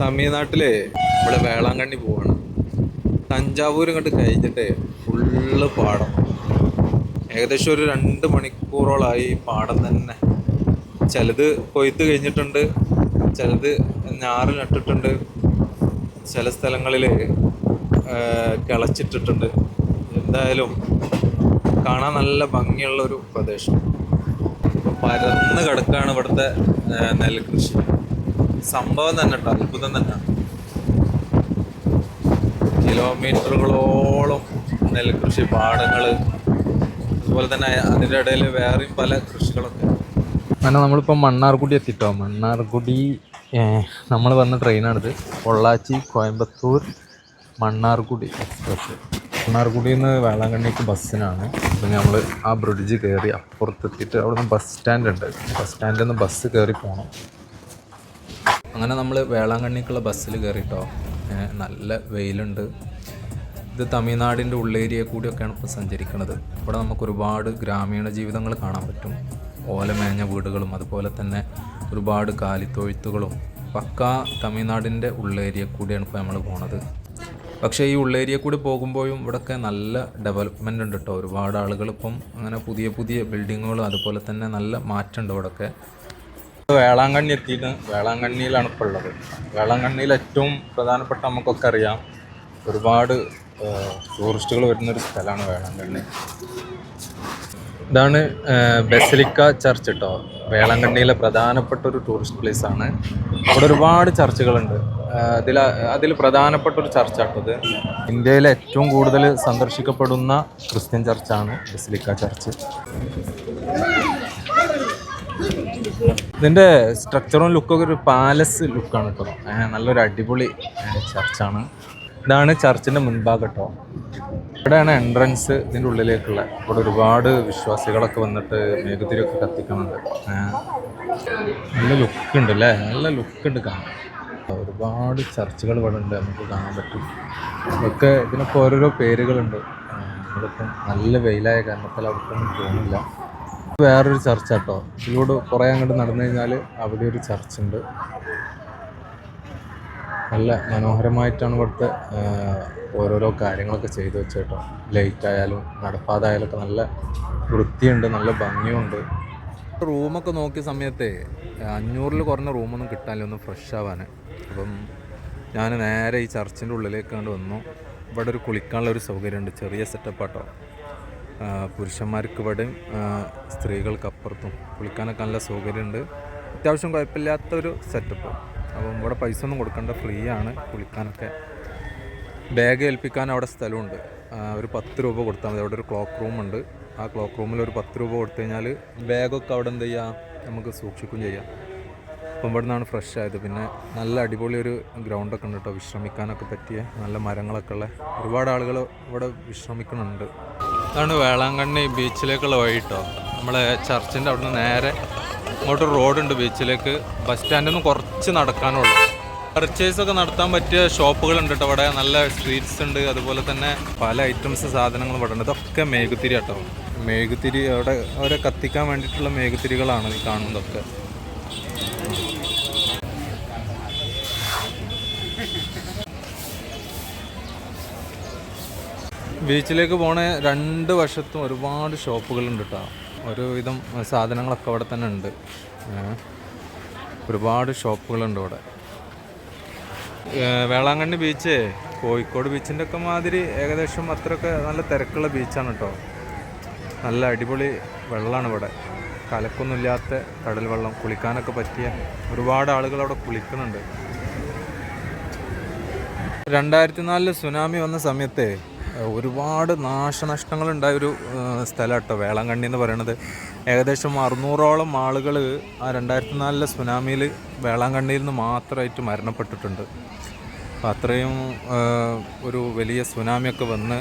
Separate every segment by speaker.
Speaker 1: തമിഴ്നാട്ടിലെ ഇവിടെ വേളാങ്കണ്ണി പോവാണ്. തഞ്ചാവൂർ ഇങ്ങോട്ട് കഴിഞ്ഞിട്ട് ഫുള്ള് പാടം. ഏകദേശം ഒരു രണ്ട് മണിക്കൂറോളായി പാടം തന്നെ. ചിലത് കൊയ്ത്ത് കഴിഞ്ഞിട്ടുണ്ട് ചിലത് ഞാറ് നട്ടിട്ടുണ്ട് ചില സ്ഥലങ്ങളിൽ കിളച്ചിട്ടിട്ടുണ്ട്. എന്തായാലും കാണാൻ നല്ല ഭംഗിയുള്ള ഒരു പ്രദേശം. പരന്ന് കിടക്കാണ് ഇവിടുത്തെ നെൽകൃഷി. സംഭവം തന്നെ കേട്ടോ അത്ഭുതം തന്നെ. കിലോമീറ്ററുകളോളം നെൽകൃഷി പാടങ്ങൾ അതുപോലെ തന്നെ അതിന്റെ ഇടയിൽ വേറെയും പല കൃഷികളൊക്കെ. അങ്ങനെ നമ്മളിപ്പോൾ മണ്ണാർക്കുടി എത്തിട്ടോ? മണ്ണാർക്കുടി നമ്മൾ വന്ന ട്രെയിനാണിത്. പൊള്ളാച്ചി കോയമ്പത്തൂർ മണ്ണാർക്കുടി എക്സ്പ്രസ്. മണ്ണാർക്കുടിയിൽ നിന്ന് വേളാങ്കണ്ണിക്ക് ബസ്സിനാണ്. അപ്പം നമ്മൾ ആ ബ്രിഡ്ജ് കയറി അപ്പുറത്തെത്തിയിട്ട് അവിടെ നിന്ന് ബസ് സ്റ്റാൻഡ് ഉണ്ട് ബസ് സ്റ്റാൻഡിൽ നിന്ന് ബസ് കയറി പോകണം അങ്ങനെ നമ്മൾ വേളാങ്കണ്ണിക്കുള്ള ബസ്സിൽ കയറിട്ടോ നല്ല വെയിലുണ്ട്. ഇത് തമിഴ്നാടിന്റെ ഉള്ളേരിയ കൂടിയൊക്കെയാണ് ഇപ്പോൾ സഞ്ചരിക്കുന്നത് ഇവിടെ നമുക്ക് ഒരുപാട് ഗ്രാമീണ ജീവിതങ്ങൾ കാണാൻ പറ്റും. ഓലമേഞ്ഞ വീടുകളും അതുപോലെ തന്നെ ഒരുപാട് കാലിത്തൊഴുത്തുകളും. പക്ക തമിഴ്നാടിന്റെ ഉള്ളേരിയ കൂടിയാണ് ഇപ്പോൾ നമ്മൾ പോണത്. പക്ഷേ ഈ ഉള്ളേരിയ കൂടി പോകുമ്പോഴും ഇവിടെയൊക്കെ നല്ല ഡെവലപ്മെന്റ് ഉണ്ട് കേട്ടോ ഒരുപാട് ആളുകൾ ഇപ്പം അങ്ങനെ പുതിയ പുതിയ ബിൽഡിങ്ങുകളും അതുപോലെ തന്നെ നല്ല മാറ്റമുണ്ട് ഇവിടെയൊക്കെ വേളാങ്കണ്ണി എത്തിയിട്ട് വേളാങ്കണ്ണിയിലാണ് ഇപ്പോൾ ഉള്ളത്. വേളാങ്കണ്ണിയിൽ ഏറ്റവും പ്രധാനപ്പെട്ട നമുക്കൊക്കെ അറിയാം ഒരുപാട് ടൂറിസ്റ്റുകൾ വരുന്നൊരു സ്ഥലമാണ് വേളാങ്കണ്ണി. ഇതാണ് ബെസലിക്ക ചർച്ച് കേട്ടോ വേളാങ്കണ്ണിയിലെ പ്രധാനപ്പെട്ട ഒരു ടൂറിസ്റ്റ് പ്ലേസ് ആണ്. അവിടെ ഒരുപാട് ചർച്ചുകളുണ്ട്. അതിൽ അതിൽ പ്രധാനപ്പെട്ട ഒരു ചർച്ചാട്ടത് ഇന്ത്യയിലെ ഏറ്റവും കൂടുതൽ സന്ദർശിക്കപ്പെടുന്ന ക്രിസ്ത്യൻ ചർച്ചാണ് ബെസലിക്ക ചർച്ച്. ഇതിന്റെ സ്ട്രക്ചറും ലുക്കൊക്കെ ഒരു പാലസ് ലുക്കാണ് കേട്ടോ നല്ലൊരു അടിപൊളി ചർച്ചാണ്. ഇതാണ് ചർച്ചിന്റെ മുൻഭാഗം കേട്ടോ ഇവിടെയാണ് എൻട്രൻസ് ഇതിന്റെ ഉള്ളിലേക്കുള്ള. ഇവിടെ ഒരുപാട് വിശ്വാസികളൊക്കെ വന്നിട്ട് മേഘത്തിരിയൊക്കെ കത്തിക്കുന്നുണ്ട്. നല്ല ലുക്ക് ഉണ്ട് അല്ലേ നല്ല ലുക്ക് ഉണ്ട് കാണാൻ. ഒരുപാട് ചർച്ചുകൾ ഇവിടെ ഉണ്ട് നമുക്ക് കാണാൻ പറ്റും. ഇതൊക്കെ ഇതിനൊക്കെ ഓരോരോ പേരുകളുണ്ട്. ഇവിടെ നല്ല വെയിലായ കാരണത്താൽ അവർക്കൊന്നും തോന്നില്ല വേറൊരു ചർച്ച കേട്ടോ ഇതിലൂടെ കുറേ അങ്ങോട്ട് നടന്നു കഴിഞ്ഞാൽ അവിടെ ഒരു ചർച്ച് ഉണ്ട് നല്ല മനോഹരമായിട്ടാണ് ഇവിടുത്തെ ഓരോരോ കാര്യങ്ങളൊക്കെ ചെയ്തു വെച്ചത് കേട്ടോ ലൈറ്റ് ആയാലും നടപ്പാത ആയാലും ഒക്കെ നല്ല വൃത്തിയുണ്ട് നല്ല ഭംഗിയുണ്ട്. റൂമൊക്കെ നോക്കിയ സമയത്തെ അഞ്ഞൂറിൽ കുറഞ്ഞ റൂമൊന്നും കിട്ടാനില്ല ഒന്ന് ഫ്രഷ് ആവാൻ അപ്പം ഞാൻ നേരെ ഈ ചർച്ചിന്റെ ഉള്ളിലേക്ക് കണ്ട് വന്നു. ഇവിടെ ഒരു കുളിക്കാനുള്ള ഒരു സൗകര്യമുണ്ട് ചെറിയ സെറ്റപ്പ് ആട്ടോ. ആ, പുരുഷന്മാർക്ക് ഇവിടെയും ആ, സ്ത്രീകൾക്ക് അപ്പുറത്തും കുളിക്കാനൊക്കെ നല്ല സൗകര്യമുണ്ട്. അത്യാവശ്യം കുഴപ്പമില്ലാത്തൊരു സെറ്റപ്പ് അപ്പം ഇവിടെ പൈസ ഒന്നും കൊടുക്കേണ്ട ഫ്രീ ആണ് കുളിക്കാനൊക്കെ. ബാഗ് ഏൽപ്പിക്കാൻ അവിടെ സ്ഥലമുണ്ട്. ഒരു പത്ത് രൂപ കൊടുത്താൽ മതി. അവിടെ ഒരു ക്ലോക്ക് റൂമുണ്ട് ആ ക്ലോക്ക് റൂമിൽ ഒരു പത്ത് രൂപ കൊടുത്തു കഴിഞ്ഞാൽ ബാഗൊക്കെ അവിടെ എന്ത് ചെയ്യാം? നമുക്ക് സൂക്ഷിക്കുകയും ചെയ്യാം. അപ്പം ഇവിടെ നിന്നാണ് ഫ്രഷ് ആയത്. പിന്നെ നല്ല അടിപൊളി ഒരു ഗ്രൗണ്ടൊക്കെ ഉണ്ട് കേട്ടോ. വിശ്രമിക്കാനൊക്കെ പറ്റിയ നല്ല മരങ്ങളൊക്കെ ഉള്ള. ഒരുപാട് ആളുകൾ ഇവിടെ വിശ്രമിക്കുന്നുണ്ട്. ഇതാണ് വേളാങ്കണ്ണി ബീച്ചിലേക്കുള്ള വഴി കേട്ടോ നമ്മളെ ചർച്ചിന്റെ അവിടെ നിന്ന് നേരെ ഇങ്ങോട്ട് റോഡുണ്ട് ബീച്ചിലേക്ക്. ബസ് സ്റ്റാൻഡിൽ നിന്ന് കുറച്ച് നടക്കാനുള്ളൂ. പർച്ചേസൊക്കെ നടത്താൻ പറ്റിയ ഷോപ്പുകളുണ്ട് കേട്ടോ ഇവിടെ നല്ല സ്ട്രീറ്റ്സ് ഉണ്ട്. അതുപോലെ തന്നെ പല ഐറ്റംസ് സാധനങ്ങളും ഇവിടെ ഉണ്ട്. ഇതൊക്കെ മേഘുത്തിരി കേട്ടോ മേഘുത്തിരി അവിടെ അവരെ കത്തിക്കാൻ വേണ്ടിയിട്ടുള്ള മേഘുത്തിരികളാണ് ഈ കാണുന്നതൊക്കെ. ബീച്ചിലേക്ക് പോണ രണ്ട് വശത്തും ഒരുപാട് ഷോപ്പുകളുണ്ട് കേട്ടോ ഒരുവിധം സാധനങ്ങളൊക്കെ അവിടെ തന്നെ ഉണ്ട്. ഒരുപാട് ഷോപ്പുകളുണ്ട് ഇവിടെ വേളാങ്കണ്ണി ബീച്ച് കോഴിക്കോട് ബീച്ചിന്റെ ഒക്കെ മാതിരി ഏകദേശം അത്രയൊക്കെ നല്ല തിരക്കുള്ള ബീച്ചാണ് കേട്ടോ നല്ല അടിപൊളി വെള്ളമാണ് ഇവിടെ. കലക്കൊന്നുമില്ലാത്ത കടൽ വെള്ളം കുളിക്കാനൊക്കെ പറ്റിയ ഒരുപാട് ആളുകൾ അവിടെ കുളിക്കുന്നുണ്ട്. രണ്ടായിരത്തി നാലിൽ സുനാമി വന്ന സമയത്തെ ഒരുപാട് നാശനഷ്ടങ്ങൾ ഉണ്ടായ ഒരു സ്ഥലം കേട്ടോ വേളാങ്കണ്ണി എന്ന് പറയുന്നത് ഏകദേശം അറുന്നൂറോളം ആളുകൾ ആ രണ്ടായിരത്തി നാലിലെ സുനാമിയിൽ വേളാങ്കണ്ണിയിൽ നിന്ന് മാത്രമായിട്ട് മരണപ്പെട്ടിട്ടുണ്ട്. അപ്പം അത്രയും ഒരു വലിയ സുനാമിയൊക്കെ വന്ന്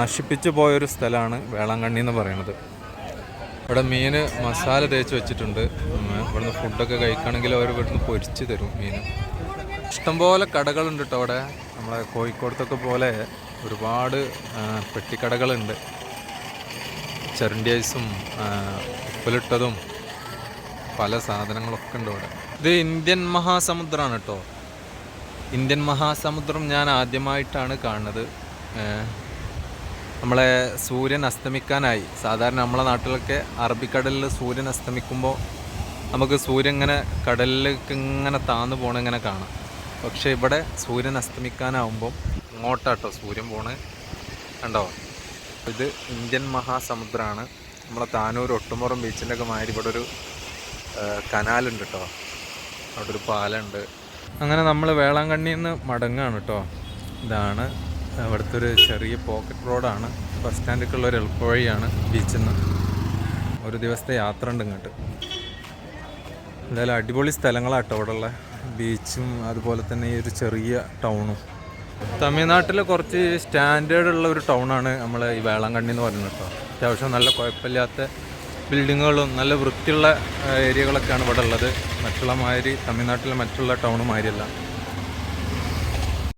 Speaker 1: നശിപ്പിച്ചു പോയൊരു സ്ഥലമാണ് വേളാങ്കണ്ണി എന്ന് പറയുന്നത് ഇവിടെ മീൻ മസാല തേച്ച് വെച്ചിട്ടുണ്ട്. ഇവിടുന്ന് ഫുഡൊക്കെ കഴിക്കുകയാണെങ്കിൽ അവർ ഇവിടുന്ന് പൊരിച്ച് തരും മീൻ. ഇഷ്ടംപോലെ കടകളുണ്ട് കേട്ടോ അവിടെ. നമ്മളെ കോഴിക്കോടത്തൊക്കെ പോലെ ഒരുപാട് പെട്ടിക്കടകളുണ്ട്. ഐസും ഉപ്പിലിട്ടതും പല സാധനങ്ങളൊക്കെ ഉണ്ട് ഇവിടെ ഇത് ഇന്ത്യൻ മഹാസമുദ്രമാണ് കേട്ടോ ഇന്ത്യൻ മഹാസമുദ്രം ഞാൻ ആദ്യമായിട്ടാണ് കാണുന്നത്. നമ്മളെ സൂര്യൻ അസ്തമിക്കാനായി. സാധാരണ നമ്മളെ നാട്ടിലൊക്കെ അറബിക്കടലിൽ സൂര്യൻ അസ്തമിക്കുമ്പോൾ നമുക്ക് സൂര്യൻ ഇങ്ങനെ കടലിലേക്ക് ഇങ്ങനെ താന്നു ഇങ്ങനെ കാണാം. പക്ഷേ ഇവിടെ സൂര്യൻ അസ്തമിക്കാനാവുമ്പം ഇങ്ങോട്ടാട്ടോ സൂര്യൻ പോണ്. കണ്ടോ? ഇത് ഇന്ത്യൻ മഹാസമുദ്രമാണ് നമ്മളെ താനൂർ ഒട്ടുമുറം ബീച്ചിന്റെ ഒക്കെ മാതിരി ഇവിടെ ഒരു കനാലുണ്ട് കേട്ടോ അവിടെ ഒരു പാലമുണ്ട് അങ്ങനെ നമ്മൾ വേളാങ്കണ്ണിയിൽ നിന്ന് മടങ്ങാണ് കേട്ടോ ഇതാണ് അവിടുത്തെ ഒരു ചെറിയ പോക്കറ്റ് റോഡാണ്. ബസ് സ്റ്റാൻഡിലേക്കുള്ള ഒരു എളുപ്പവഴിയാണ് ബീച്ചിൽ നിന്ന് ഒരു ദിവസത്തെ യാത്ര ഉണ്ട് ഇങ്ങോട്ട്. എന്തായാലും അടിപൊളി സ്ഥലങ്ങളാട്ടോ അവിടെ ഉള്ള ബീച്ചും അതുപോലെ തന്നെ ഈ ഒരു ചെറിയ ടൗണും. തമിഴ്നാട്ടിലെ കുറച്ച് സ്റ്റാൻഡേർഡ് ഉള്ള ഒരു ടൗണാണ് നമ്മൾ ഈ വേളാങ്കണ്ണി എന്ന് പറയുന്നത് കേട്ടോ. അത്യാവശ്യം നല്ല കുഴപ്പമില്ലാത്ത ബിൽഡിങ്ങുകളും നല്ല വൃത്തിയുള്ള ഏരിയകളൊക്കെയാണ് ഇവിടെ ഉള്ളത്. മറ്റുള്ള മാതിരി തമിഴ്നാട്ടിലെ മറ്റുള്ള ടൗണ് മാതിരിയല്ല.